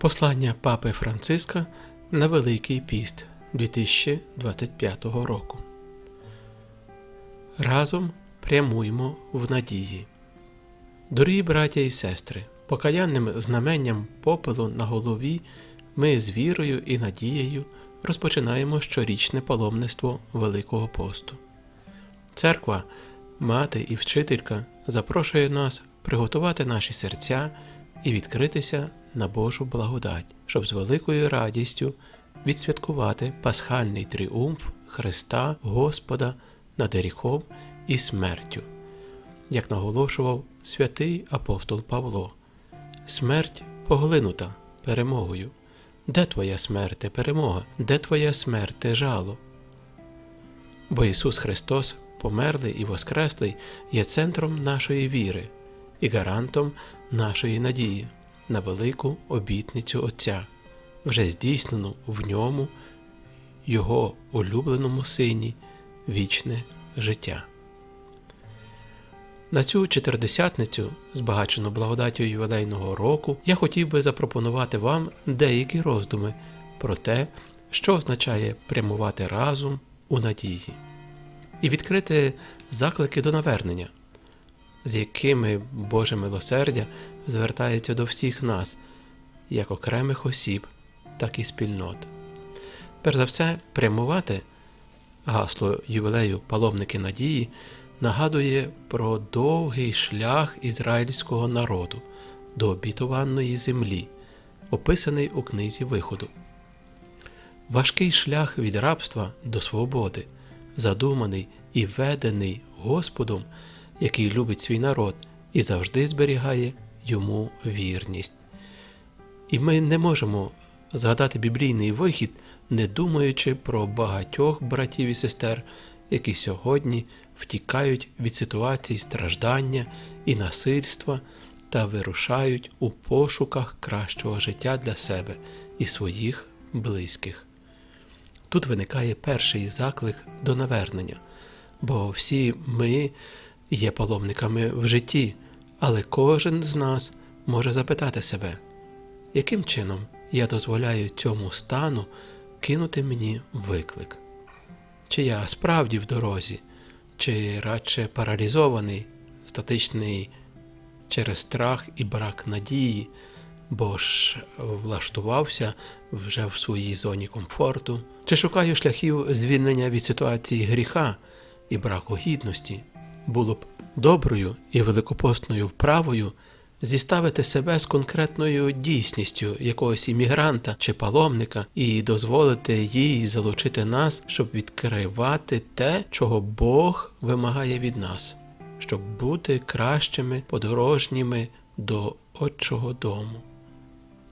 Послання Папи Франциска на Великий піст 2025 року. Разом прямуймо в надії. Дорогі браття і сестри, покаянним знаменням попелу на голові ми з вірою і надією розпочинаємо щорічне паломництво Великого посту. Церква, мати і вчителька запрошує нас приготувати наші серця і відкритися на Божу благодать, щоб з великою радістю відсвяткувати пасхальний тріумф Христа Господа над гріхом і смертю, як наголошував святий апостол Павло. Смерть поглинута перемогою. Де твоя смерте перемога? Де твоя смерте жало? Бо Ісус Христос, померлий і воскреслий, є центром нашої віри і гарантом нашої надії на велику обітницю Отця, вже здійснену в ньому, Його улюбленому Сині, вічне життя. На цю чотиридесятницю, збагачену благодаттю ювілейного року, я хотів би запропонувати вам деякі роздуми про те, що означає прямувати разом у надії, і відкрити заклики до навернення, з якими Боже милосердя звертається до всіх нас, як окремих осіб, так і спільнот. Перш за все, прямувати гасло ювілею паломники надії нагадує про довгий шлях ізраїльського народу до обітованої землі, описаний у книзі Виходу. Важкий шлях від рабства до свободи, задуманий і ведений Господом, який любить свій народ і завжди зберігає йому вірність. І ми не можемо згадати біблійний вихід, не думаючи про багатьох братів і сестер, які сьогодні втікають від ситуацій страждання і насильства та вирушають у пошуках кращого життя для себе і своїх близьких. Тут виникає перший заклик до навернення, бо всі ми є паломниками в житті, але кожен з нас може запитати себе, яким чином я дозволяю цьому стану кинути мені виклик? Чи я справді в дорозі, чи радше паралізований, статичний через страх і брак надії, бо ж влаштувався вже в своїй зоні комфорту, чи шукаю шляхів звільнення від ситуації гріха і браку гідності, було б доброю і великопостною вправою зіставити себе з конкретною дійсністю якогось іммігранта чи паломника і дозволити їй залучити нас, щоб відкривати те, чого Бог вимагає від нас, щоб бути кращими подорожніми до Отчого дому.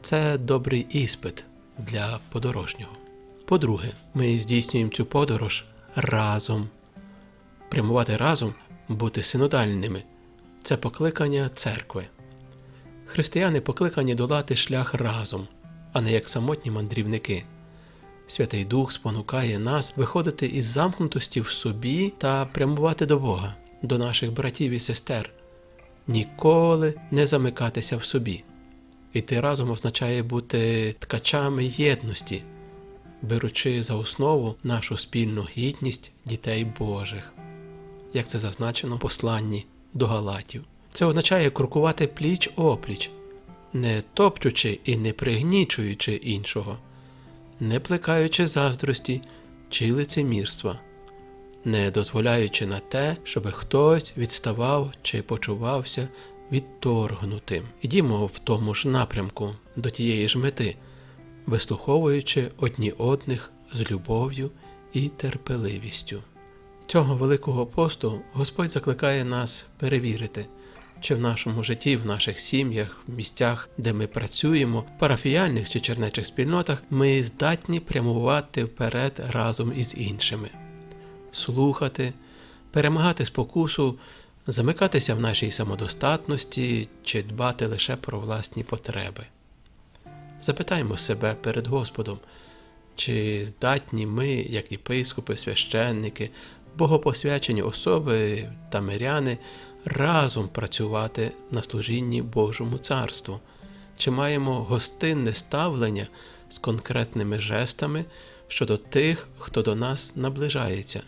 Це добрий іспит для подорожнього. По-друге, ми здійснюємо цю подорож разом. Прямувати разом, бути синодальними це покликання церкви. Християни покликані долати шлях разом, а не як самотні мандрівники. Святий Дух спонукає нас виходити із замкнутості в собі та прямувати до Бога, до наших братів і сестер, ніколи не замикатися в собі. Іти разом означає бути ткачами єдності, беручи за основу нашу спільну гідність дітей Божих, як це зазначено в посланні до Галатів. Це означає крокувати пліч опліч, не топчучи і не пригнічуючи іншого, не плекаючи заздрості чи лицемірства, не дозволяючи на те, щоб хтось відставав чи почувався відторгнутим. Ідімо в тому ж напрямку до тієї ж мети, вислуховуючи одні одних з любов'ю і терпеливістю. Цього Великого посту Господь закликає нас перевірити, чи в нашому житті, в наших сім'ях, в місцях, де ми працюємо, в парафіяльних чи чернечих спільнотах, ми здатні прямувати вперед разом із іншими, слухати, перемагати спокусу, замикатися в нашій самодостатності чи дбати лише про власні потреби. Запитаймо себе перед Господом, чи здатні ми, як єпископи, священники, богопосвячені особи та миряни, разом працювати на служінні Божому царству, чи маємо гостинне ставлення з конкретними жестами щодо тих, хто до нас наближається,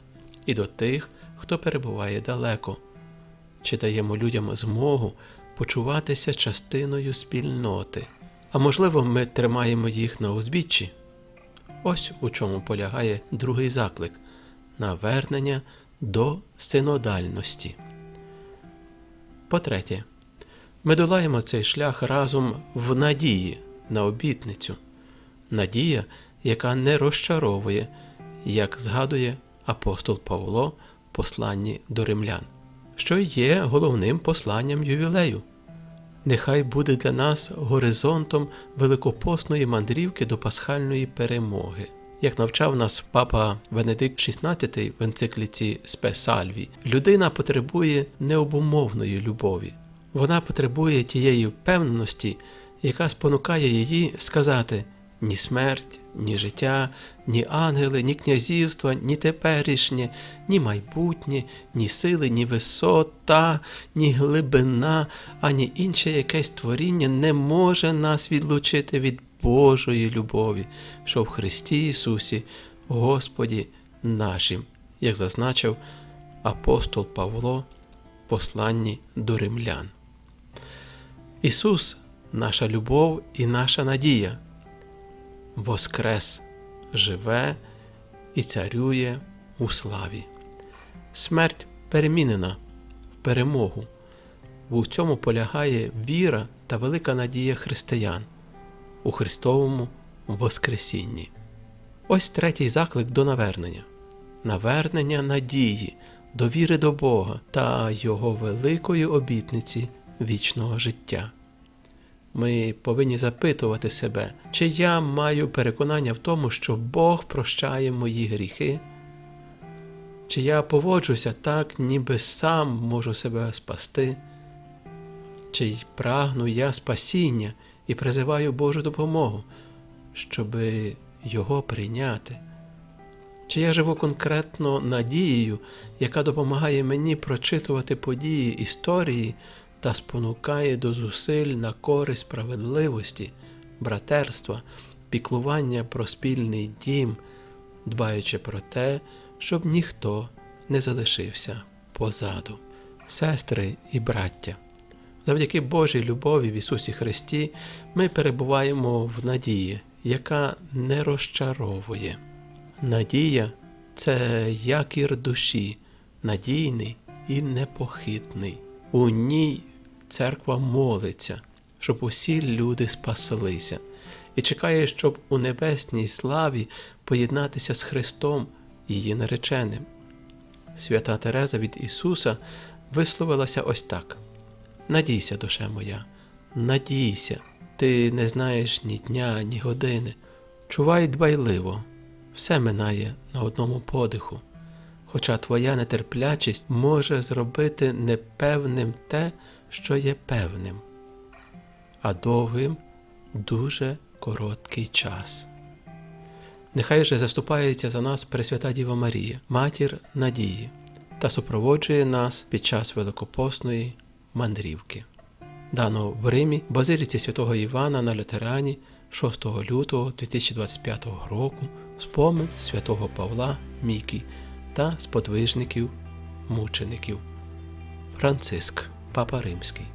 і до тих, хто перебуває далеко, чи даємо людям змогу почуватися частиною спільноти, а можливо, ми тримаємо їх на узбіччі. Ось у чому полягає другий заклик навернення до синодальності. По-третє, ми долаємо цей шлях разом в надії на обітницю, надія, яка не розчаровує, як згадує апостол Павло в посланні до римлян, що є головним посланням ювілею. Нехай буде для нас горизонтом великопосної мандрівки до пасхальної перемоги. Як навчав нас папа Венедикт XVI в енцикліці Спе Сальві, людина потребує необумовної любові. Вона потребує тієї впевненості, яка спонукає її сказати ні смерть, ні життя, ні ангели, ні князівства, ні теперішнє, ні майбутнє, ні сили, ні висота, ні глибина, ані інше якесь творіння не може нас відлучити від Божої любові, що в Христі Ісусі, Господі нашим, як зазначив апостол Павло в посланні до римлян. Ісус, наша любов і наша надія, Воскрес живе і царює у славі. Смерть перемінена в перемогу. У цьому полягає віра та велика надія християн у Христовому Воскресінні. Ось третій заклик до навернення навернення надії, довіри до Бога та Його великої обітниці вічного життя. Ми повинні запитувати себе, чи я маю переконання в тому, що Бог прощає мої гріхи, чи я поводжуся так, ніби сам можу себе спасти, чи прагну я спасіння і призиваю Божу допомогу, щоб Його прийняти. Чи я живу конкретно надією, яка допомагає мені прочитувати події історії та спонукає до зусиль на користь справедливості, братерства, піклування про спільний дім, дбаючи про те, щоб ніхто не залишився позаду. Сестри і браття, завдяки Божій любові в Ісусі Христі ми перебуваємо в надії, яка не розчаровує. Надія це якір душі, надійний і непохитний. У ній церква молиться, щоб усі люди спаслися, і чекає, щоб у небесній славі поєднатися з Христом, її нареченим. Свята Тереза від Ісуса висловилася ось так: Надійся, душе моя, надійся, ти не знаєш ні дня, ні години. Чувай дбайливо, все минає на одному подиху хоча твоя нетерплячість може зробити непевним те, що є певним, а довгим дуже короткий час. Нехай же заступається за нас Пресвята Діва Марія, матір надії, та супроводжує нас під час великопосної мандрівки. Дано в Римі Базиліці святого Івана на Лютерані 6 лютого 2025 року спомин святого Павла Мікі та сподвижників мучеників. Франциск, Папа Римський.